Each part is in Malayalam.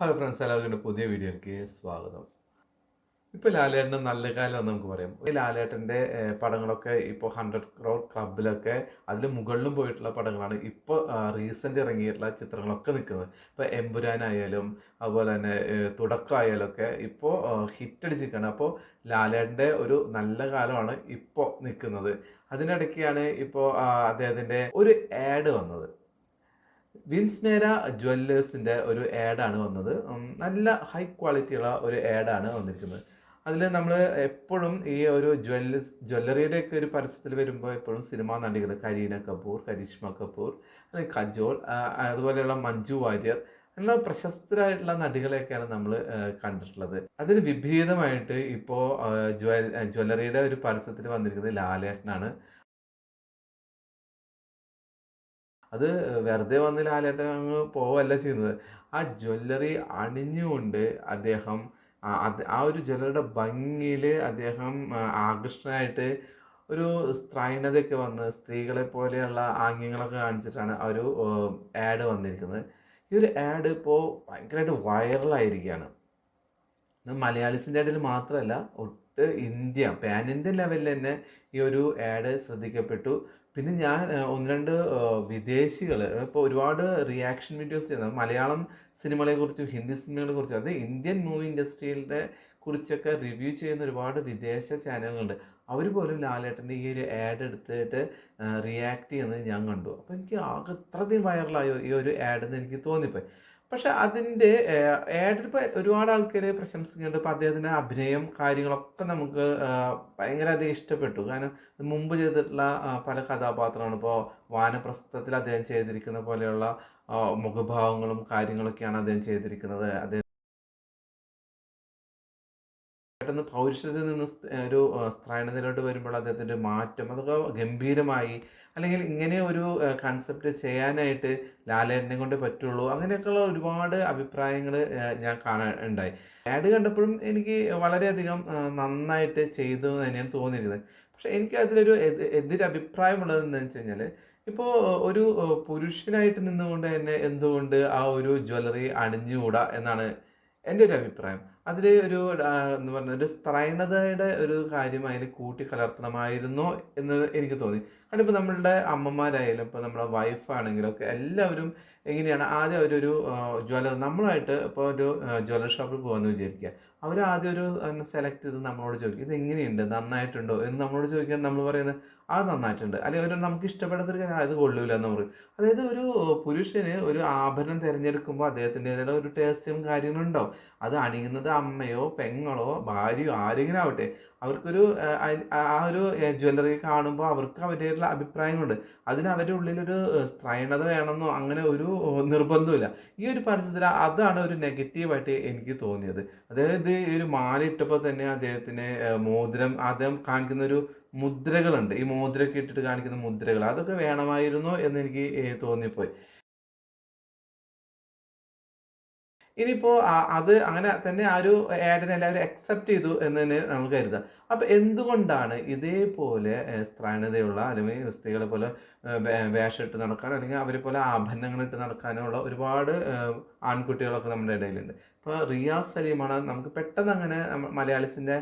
ഹലോ ഫ്രണ്ട്സ് എല്ലാവർക്കും പുതിയ വീഡിയോയ്ക്ക് സ്വാഗതം. ഇപ്പോൾ ലാലേട്ടന്റെ നല്ല കാലം എന്ന് നമുക്ക് പറയാം. ഈ ലാലേട്ടന്റെ പടങ്ങളൊക്കെ ഇപ്പോൾ ഹൺഡ്രഡ് ക്രോർ ക്ലബിലൊക്കെ അതിൽ മുകളിലും പോയിട്ടുള്ള പടങ്ങളാണ് ഇപ്പോൾ റീസെന്റ് ഇറങ്ങിയിട്ടുള്ള ചിത്രങ്ങളൊക്കെ നിൽക്കുന്നത് ഇപ്പോൾ എമ്പുരാനായാലും അതുപോലെ തന്നെ തുടക്കമായാലും ഒക്കെ ഇപ്പോൾ ഹിറ്റ് അടിച്ചിരിക്കുകയാണ്. അപ്പോൾ ലാലേട്ടന്റെ ഒരു നല്ല കാലമാണ് ഇപ്പോൾ നിൽക്കുന്നത്. അതിനിടയ്ക്കാണ് ഇപ്പോൾ അദ്ദേഹത്തിന്റെ ഒരു ആഡ് വന്നത്. വിൻസ്മേര ജ്വല്ലേഴ്സിന്റെ ഒരു ആഡാണ് വന്നത്. നല്ല ഹൈ ക്വാളിറ്റിയുള്ള ഒരു ആഡാണ് വന്നിരിക്കുന്നത്. അതിൽ നമ്മൾ എപ്പോഴും ഈ ഒരു ജ്വല്ലേഴ്സ് ജ്വല്ലറിയുടെ ഒക്കെ ഒരു പരസ്യത്തിൽ വരുമ്പോൾ എപ്പോഴും സിനിമാ നടികൾ കരീന കപൂർ കരീഷ്മ കപൂർ അല്ലെങ്കിൽ കജോൾ അതുപോലെയുള്ള മഞ്ജു വാര്യർ നല്ല പ്രശസ്തരായിട്ടുള്ള നടികളെയൊക്കെയാണ് നമ്മൾ കണ്ടിട്ടുള്ളത്. അതിന് വിപരീതമായിട്ട് ഇപ്പോൾ ജ്വൽ ജ്വല്ലറിയുടെ ഒരു പരസ്യത്തിൽ വന്നിരിക്കുന്നത് ലാലേട്ടനാണ്. അത് വെറുതെ വന്ന് ലാലേട്ടൻ അങ്ങ് പോവല്ല ചെയ്യുന്നത്. ആ ജ്വല്ലറി അണിഞ്ഞുകൊണ്ട് അദ്ദേഹം ആ ഒരു ജ്വല്ലറിയുടെ ഭംഗിയിൽ അദ്ദേഹം ആകൃഷ്ടനായിട്ട് ഒരു സ്ത്രൈണതയൊക്കെ വന്ന് സ്ത്രീകളെ പോലെയുള്ള ആംഗ്യങ്ങളൊക്കെ കാണിച്ചിട്ടാണ് ആ ഒരു ആഡ് വന്നിരിക്കുന്നത്. ഈ ഒരു ആഡ് ഇപ്പോൾ ഭയങ്കരമായിട്ട് വൈറലായിരിക്കുകയാണ്. മലയാളീസിന്റെ ഇടയിൽ മാത്രമല്ല ഒട്ട് ഇന്ത്യ പാൻ ഇന്ത്യൻ ലെവലിൽ തന്നെ ഈ ഒരു ആഡ് ശ്രദ്ധിക്കപ്പെട്ടു. പിന്നെ ഞാൻ ഒന്ന് രണ്ട് വിദേശികൾ ഇപ്പോൾ ഒരുപാട് റിയാക്ഷൻ വീഡിയോസ് ചെയ്യുന്നത് മലയാളം സിനിമകളെ കുറിച്ചും ഹിന്ദി സിനിമകളെ കുറിച്ചും അത് ഇന്ത്യൻ മൂവി ഇൻഡസ്ട്രിയിലെ കുറിച്ചൊക്കെ റിവ്യൂ ചെയ്യുന്ന ഒരുപാട് വിദേശ ചാനലുകളുണ്ട് അവർ പോലും ലാലേട്ടന്റെ ഈ ഒരു ആഡ് എടുത്തിട്ട് റിയാക്ട് ചെയ്യുന്നത് ഞാൻ കണ്ടു. അപ്പോൾ എനിക്ക് ആകെ ഇത്രയധികം വൈറലായോ ഈ ഒരു ആഡ് എന്ന് എനിക്ക് തോന്നിപ്പോയി. പക്ഷെ അതിന്റെ ആഡിൽ ഇപ്പോൾ ഒരുപാട് ആൾക്കാരെ പ്രശംസിക്കുന്നുണ്ട് ഇപ്പോൾ അദ്ദേഹത്തിന്റെ അഭിനയം കാര്യങ്ങളൊക്കെ നമുക്ക് ഭയങ്കര അധികം ഇഷ്ടപ്പെട്ടു. കാരണം മുമ്പ് ചെയ്തിട്ടുള്ള പല കഥാപാത്രങ്ങളും. ഇപ്പോൾ വാനപ്രസ്ഥത്തിൽ അദ്ദേഹം ചെയ്തിരിക്കുന്ന പോലെയുള്ള മുഖഭാവങ്ങളും കാര്യങ്ങളൊക്കെയാണ് അദ്ദേഹം ചെയ്തിരിക്കുന്നത്. അദ്ദേഹം പൗരുഷത്തിൽ നിന്ന് ഒരു ആ, സ്ത്രൈണതയിലോട്ട് വരുമ്പോൾ അദ്ദേഹത്തിന്റെ മാറ്റം അതൊക്കെ ഗംഭീരമായി അല്ലെങ്കിൽ ഇങ്ങനെ ഒരു കൺസെപ്റ്റ് ചെയ്യാനായിട്ട് ലാലേട്ടനെ കൊണ്ട് പറ്റുള്ളൂ. അങ്ങനെയൊക്കെയുള്ള ഒരുപാട് അഭിപ്രായങ്ങൾ ഞാൻ കാണാൻ ഉണ്ടായി. ആഡ് കണ്ടപ്പോഴും എനിക്ക് വളരെയധികം നന്നായിട്ട് ചെയ്തു തന്നെയാണ് തോന്നിയിരുന്നത്. പക്ഷെ എനിക്ക് അതിലൊരു എതി- എതിരഭിപ്രായമുള്ളത് എന്താണെന്ന് വെച്ച് കഴിഞ്ഞാൽ ഇപ്പോൾ ഒരു പുരുഷനായിട്ട് നിന്നുകൊണ്ട് തന്നെ എന്തുകൊണ്ട് ആ ഒരു ജ്വല്ലറി അണിഞ്ഞുകൂടാ എന്നാണ് എന്റെ ഒരു അഭിപ്രായം. അതിൽ ഒരു എന്ന് പറഞ്ഞ ഒരു സ്ത്രൈണതയുടെ ഒരു കാര്യം അതിൽ കൂട്ടി കലർത്തണമായിരുന്നോ എന്ന് എനിക്ക് തോന്നി. കാരണം ഇപ്പോൾ നമ്മളുടെ അമ്മമാരായാലും ഇപ്പോൾ നമ്മുടെ വൈഫാണെങ്കിലും ഒക്കെ എല്ലാവരും എങ്ങനെയാണ് ആദ്യം അവരൊരു ജ്വല്ലർ നമ്മളായിട്ട് ഇപ്പോൾ ഒരു ജ്വല ഷോപ്പിൽ പോകുമെന്ന് വിചാരിക്കുക. അവർ ആദ്യം ഒരു സെലക്ട് ചെയ്ത് നമ്മളോട് ചോദിക്കും ഇത് എങ്ങനെയുണ്ട്? നന്നായിട്ടുണ്ടോ? എന്ന് നമ്മളോട് ചോദിക്കാൻ നമ്മൾ പറയുന്നത് അത് നന്നായിട്ടുണ്ട്. അല്ലെങ്കിൽ ഒരു നമുക്ക് ഇഷ്ടപ്പെടാത്തൊരു കാര്യം അത് കൊള്ളൂല എന്ന് പറയും. അതായത് ഒരു പുരുഷന് ഒരു ആഭരണം തിരഞ്ഞെടുക്കുമ്പോൾ അദ്ദേഹത്തിന്റെതായ ഒരു ടേസ്റ്റും കാര്യങ്ങളും ഉണ്ടാവും. അത് അണിയുന്നത് അമ്മയോ പെങ്ങളോ ഭാര്യയോ ആരെങ്കിലും ആവട്ടെ. അവർക്കൊരു ആ, ഒരു ജ്വല്ലറി കാണുമ്പോൾ അവർക്ക് അവരുടെ അഭിപ്രായങ്ങളുണ്ട്. അതിന് അവരുടെ ഉള്ളിലൊരു സ്ത്രൈണത വേണമെന്നോ അങ്ങനെ ഒരു നിർബന്ധമില്ല ഈ ഒരു പരസ്യത്തിൽ അതാണ് ഒരു നെഗറ്റീവായിട്ട് എനിക്ക് തോന്നിയത്. അതായത് ഈ ഒരു മാല ഇട്ടപ്പോൾ തന്നെ അദ്ദേഹത്തിന് മോതിരം അദ്ദേഹം കാണിക്കുന്ന ഒരു മുദ്രകളുണ്ട്. ഈ മോതിരമൊക്കെ ഇട്ടിട്ട് കാണിക്കുന്ന മുദ്രകൾ. അതൊക്കെ വേണമായിരുന്നോ എന്ന് എനിക്ക് തോന്നിപ്പോയി. ഇനിയിപ്പോൾ അത് അങ്ങനെ തന്നെ ആ ഒരു ആഡിനെ എല്ലാവരും അക്സെപ്റ്റ് ചെയ്തു എന്ന് തന്നെ നമുക്ക് കരുതാം അപ്പോൾ എന്തുകൊണ്ടാണ് ഇതേപോലെ സ്ത്രാണതയുള്ള അല്ലെങ്കിൽ സ്ത്രീകളെ പോലെ വേഷമിട്ട് നടക്കാൻ അല്ലെങ്കിൽ അവരെ പോലെ ആഭരണങ്ങൾ ഇട്ട് നടക്കാനുള്ള ഒരുപാട് ആൺകുട്ടികളൊക്കെ നമ്മുടെ ഇടയിലുണ്ട്. ഇപ്പോൾ റിയാസ് സലീമാണ് നമുക്ക് പെട്ടെന്ന് അങ്ങനെ മലയാളിസിന്റെ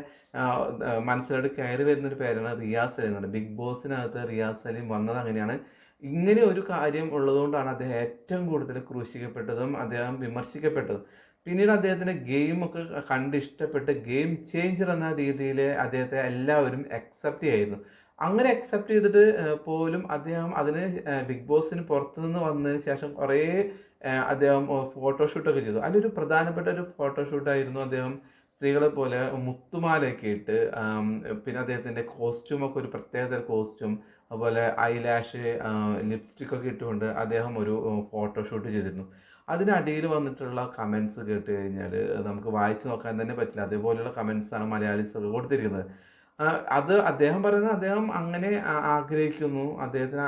മനസ്സിലോട്ട് കയറി വരുന്നൊരു പേരാണ് റിയാസ് സലീം ബിഗ് ബോസിനകത്ത് റിയാസ് സലീം വന്നത് അങ്ങനെയാണ്. ഇങ്ങനെ ഒരു കാര്യം ഉള്ളതുകൊണ്ടാണ് അദ്ദേഹം ഏറ്റവും കൂടുതൽ ക്രൂശിക്കപ്പെട്ടതും അദ്ദേഹം വിമർശിക്കപ്പെട്ടതും. പിന്നീട് അദ്ദേഹത്തിന്റെ ഗെയിമൊക്കെ കണ്ട് ഇഷ്ടപ്പെട്ട് ഗെയിം ചേഞ്ചർ എന്ന രീതിയിൽ അദ്ദേഹത്തെ എല്ലാവരും അക്സെപ്റ്റ് ചെയ്യായിരുന്നു. അങ്ങനെ അക്സെപ്റ്റ് ചെയ്തിട്ട് പോലും അദ്ദേഹം അതിന് ബിഗ് ബോസിന് പുറത്തുനിന്ന് വന്നതിന് ശേഷം കുറേ അദ്ദേഹം ഫോട്ടോഷൂട്ടൊക്കെ ചെയ്തു. അതിലൊരു പ്രധാനപ്പെട്ട ഒരു ഫോട്ടോഷൂട്ടായിരുന്നു അദ്ദേഹം സ്ത്രീകളെ പോലെ മുത്തുമാലയൊക്കെ ഇട്ട് പിന്നെ അദ്ദേഹത്തിന്റെ കോസ്റ്റ്യൂമൊക്കെ ഒരു പ്രത്യേകതര കോസ്റ്റ്യൂം അതുപോലെ ഐലാഷ് ലിപ്സ്റ്റിക് ഒക്കെ ഇട്ടുകൊണ്ട് അദ്ദേഹം ഒരു ഫോട്ടോഷൂട്ട് ചെയ്തിരുന്നു. അതിനടിയിൽ വന്നിട്ടുള്ള കമൻസ് കേട്ട് കഴിഞ്ഞാൽ നമുക്ക് വായിച്ചു നോക്കാൻ തന്നെ പറ്റില്ല. അതേപോലെയുള്ള കമൻസാണ് ആണ് മലയാളീസ് ഒക്കെ കൊടുത്തിരിക്കുന്നത്. അത് അദ്ദേഹം പറയുന്നത് അദ്ദേഹം അങ്ങനെ ആഗ്രഹിക്കുന്നു. അദ്ദേഹത്തിന്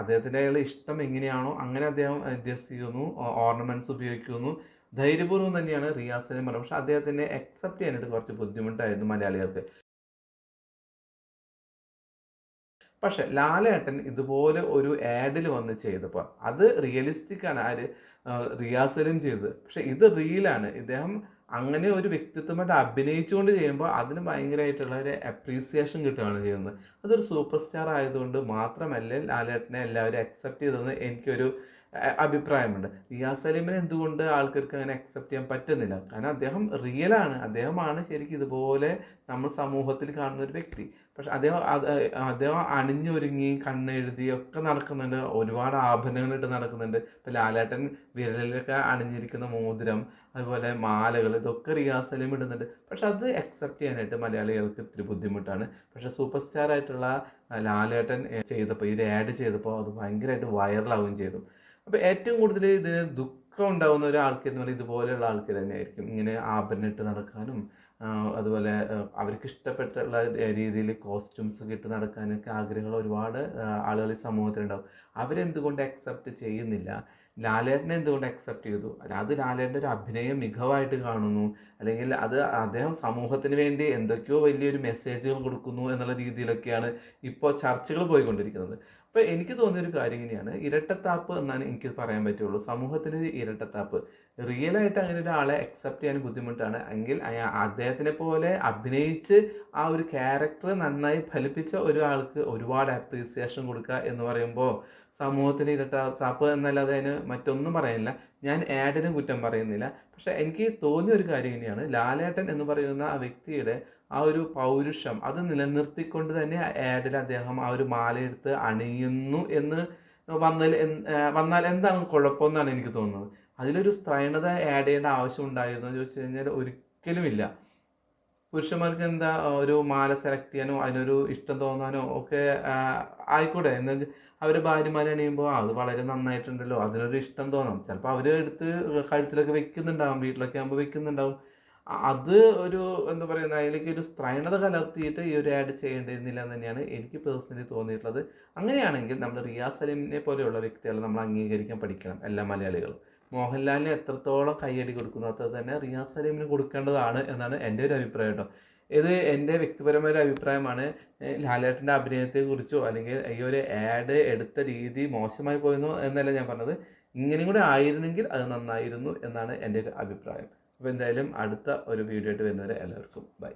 അദ്ദേഹത്തിന്റെ ഇഷ്ടം എങ്ങനെയാണോ അങ്ങനെ അദ്ദേഹം ഡ്രസ് ചെയ്യുന്നു. ഓർണമെന്റ്സ് ഉപയോഗിക്കുന്നു. ധൈര്യപൂർവം തന്നെയാണ് റിയാസിനെ പറയുന്നത് പക്ഷെ അദ്ദേഹത്തിനെ അക്സെപ്റ്റ് ചെയ്യാനായിട്ട് കുറച്ച് ബുദ്ധിമുട്ടായിരുന്നു മലയാളികൾക്ക്. പക്ഷെ ലാലേട്ടൻ ഇതുപോലെ ഒരു ആഡിൽ വന്ന് ചെയ്തപ്പോൾ അത് റിയലിസ്റ്റിക് ആണ്. ആര് റിയാസലും റിയാസ് ചെയ്തത്. പക്ഷെ ഇത് റിയലാണ് ഇദ്ദേഹം അങ്ങനെ ഒരു വ്യക്തിത്വമായിട്ട് അഭിനയിച്ചുകൊണ്ട് ചെയ്യുമ്പോൾ അതിന് ഭയങ്കരമായിട്ടുള്ള ഒരു അപ്രീസിയേഷൻ കിട്ടുകയാണ് ചെയ്യുന്നത്. അതൊരു സൂപ്പർ സ്റ്റാർ ആയതുകൊണ്ട് മാത്രമല്ല ലാലേട്ടനെ എല്ലാവരും അക്സെപ്റ്റ് ചെയ്തതെന്ന് എനിക്കൊരു അഭിപ്രായമുണ്ട്. റിയാസ് സലീമിനെ എന്തുകൊണ്ട് ആൾക്കാർക്ക് അങ്ങനെ അക്സെപ്റ്റ് ചെയ്യാൻ പറ്റുന്നില്ല? കാരണം അദ്ദേഹം റിയലാണ് അദ്ദേഹമാണ് ശരിക്കും ഇതുപോലെ നമ്മൾ സമൂഹത്തിൽ കാണുന്ന ഒരു വ്യക്തി. പക്ഷെ അദ്ദേഹം അദ്ദേഹം അണിഞ്ഞൊരുങ്ങി കണ്ണെഴുതി ഒക്കെ നടക്കുന്നുണ്ട്. ഒരുപാട് ആഭരണങ്ങളിട്ട് നടക്കുന്നുണ്ട്. ഇപ്പം ലാലേട്ടൻ വിരലിലൊക്കെ അണിഞ്ഞിരിക്കുന്ന മോതിരം അതുപോലെ മാലകൾ ഇതൊക്കെ റിയാസ് സലീം ഇടുന്നുണ്ട്. പക്ഷെ അത് അക്സെപ്റ്റ് ചെയ്യാനായിട്ട് മലയാളികൾക്ക് ഇത്തിരി ബുദ്ധിമുട്ടാണ്. പക്ഷെ സൂപ്പർ സ്റ്റാർ ആയിട്ടുള്ള ലാലേട്ടൻ ചെയ്തപ്പോൾ ഇത് ആഡ് ചെയ്തപ്പോൾ അത് ഭയങ്കരമായിട്ട് വൈറലാവുകയും ചെയ്തു. അപ്പോൾ ഏറ്റവും കൂടുതൽ ഇതിന് ദുഃഖം ഉണ്ടാവുന്ന ഒരാൾക്ക് എന്ന് പറയുന്നത് ഇതുപോലെയുള്ള ആൾക്കാർ തന്നെയായിരിക്കും. ഇങ്ങനെ ആഭരണം ഇട്ട് നടക്കാനും അതുപോലെ അവർക്ക് ഇഷ്ടപ്പെട്ടുള്ള രീതിയിൽ കോസ്റ്റ്യൂംസ് ഇട്ട് നടക്കാനൊക്കെ ആഗ്രഹങ്ങൾ ഒരുപാട് ആളുകൾ ഈ സമൂഹത്തിലുണ്ടാവും. അവരെന്തുകൊണ്ട് അക്സെപ്റ്റ് ചെയ്യുന്നില്ല? ലാലേട്ടനെ എന്തുകൊണ്ട് അക്സെപ്റ്റ് ചെയ്തു? അത് ലാലേട്ടന്റെ ഒരു അഭിനയ മികവായിട്ട് കാണുന്നു. അല്ലെങ്കിൽ അത് അദ്ദേഹം സമൂഹത്തിന് വേണ്ടി എന്തൊക്കെയോ വലിയൊരു മെസ്സേജുകൾ കൊടുക്കുന്നു എന്നുള്ള രീതിയിലൊക്കെയാണ് ഇപ്പോൾ ചർച്ചകൾ പോയിക്കൊണ്ടിരിക്കുന്നത്. അപ്പോൾ എനിക്ക് തോന്നിയൊരു കാര്യം ഇങ്ങനെയാണ്. ഇരട്ടത്താപ്പ് എന്നാണ് എനിക്ക് പറയാൻ പറ്റുള്ളൂ. സമൂഹത്തിന് ഇരട്ടത്താപ്പ്. റിയലായിട്ട് അങ്ങനെ ഒരാളെ അക്സെപ്റ്റ് ചെയ്യാൻ ബുദ്ധിമുട്ടാണ്. എങ്കിൽ അദ്ദേഹത്തിനെ പോലെ അഭിനയിച്ച് ആ ഒരു ക്യാരക്ടർ നന്നായി ഫലിപ്പിച്ച ഒരാൾക്ക് ഒരുപാട് അപ്രീസിയേഷൻ കൊടുക്കുക എന്ന് പറയുമ്പോൾ സമൂഹത്തിന് ഇരട്ടത്താപ്പ് എന്നല്ലാതെ അതിന് മറ്റൊന്നും പറയുന്നില്ല ഞാൻ ആഡിന് കുറ്റം പറയുന്നില്ല. പക്ഷേ എനിക്ക് തോന്നിയ ഒരു കാര്യം ഇങ്ങനെയാണ്. ലാലേട്ടൻ എന്ന് പറയുന്ന ആ വ്യക്തിയുടെ ആ ഒരു പൗരുഷം അത് നിലനിർത്തിക്കൊണ്ട് തന്നെ ആഡിൽ അദ്ദേഹം ആ ഒരു മാലയെടുത്ത് അണിയുന്നു എന്ന് വന്നാൽ വന്നാൽ എന്താണ് കുഴപ്പമെന്നാണ് എനിക്ക് തോന്നുന്നത്. അതിലൊരു സ്ത്രൈണത ആഡ് ചെയ്യേണ്ട ആവശ്യം ഉണ്ടായിരുന്നു എന്ന് ചോദിച്ചു കഴിഞ്ഞാൽ ഒരിക്കലുമില്ല. പുരുഷന്മാർക്ക് എന്താ ഒരു മാല സെലക്ട് ചെയ്യാനോ അതിനൊരു ഇഷ്ടം തോന്നാനോ ഒക്കെ ആയിക്കൂടെ? എന്ന് അവർ ഭാര്യമാരെ അണിയുമ്പോൾ അത് വളരെ നന്നായിട്ടുണ്ടല്ലോ അതിനൊരു ഇഷ്ടം തോന്നാം. ചിലപ്പോൾ അവർ എടുത്ത് കഴുത്തിലൊക്കെ വെക്കുന്നുണ്ടാവും വീട്ടിലൊക്കെ ആകുമ്പോൾ വെക്കുന്നുണ്ടാവും. അത് ഒരു എന്താ പറയുന്ന അതിലേക്ക് ഒരു സ്ത്രൈണത കലർത്തിയിട്ട് ഈ ഒരു ആഡ് ചെയ്യേണ്ടിയിരുന്നില്ല എന്ന് തന്നെയാണ് എനിക്ക് പേഴ്സണലി തോന്നിയിട്ടുള്ളത്. അങ്ങനെയാണെങ്കിൽ നമ്മൾ റിയാസ് സലീമിനെ പോലെയുള്ള വ്യക്തികളെ നമ്മൾ അംഗീകരിക്കാൻ പഠിക്കണം എല്ലാ മലയാളികളും. മോഹൻലാലിന് എത്രത്തോളം കൈയടി കൊടുക്കുന്നു അത്ര തന്നെ റിയാസ് സലീമിന് കൊടുക്കേണ്ടതാണ് എന്നാണ് എന്റെ ഒരു അഭിപ്രായം കേട്ടോ. ഇത് എന്റെ വ്യക്തിപരമായ ഒരു അഭിപ്രായമാണ്. ലാലേട്ടന്റെ അഭിനയത്തെക്കുറിച്ചോ അല്ലെങ്കിൽ ഈ ഒരു ആഡ് എടുത്ത രീതി മോശമായി പോയെന്നോ എന്നല്ല ഞാൻ പറഞ്ഞത്. ഇങ്ങനെയും കൂടെ ആയിരുന്നെങ്കിൽ അത് നന്നായിരുന്നു എന്നാണ് എന്റെ അഭിപ്രായം. അപ്പോൾ എന്തായാലും അടുത്ത ഒരു വീഡിയോ ആയിട്ട് വരുന്നവരെ എല്ലാവർക്കും ബൈ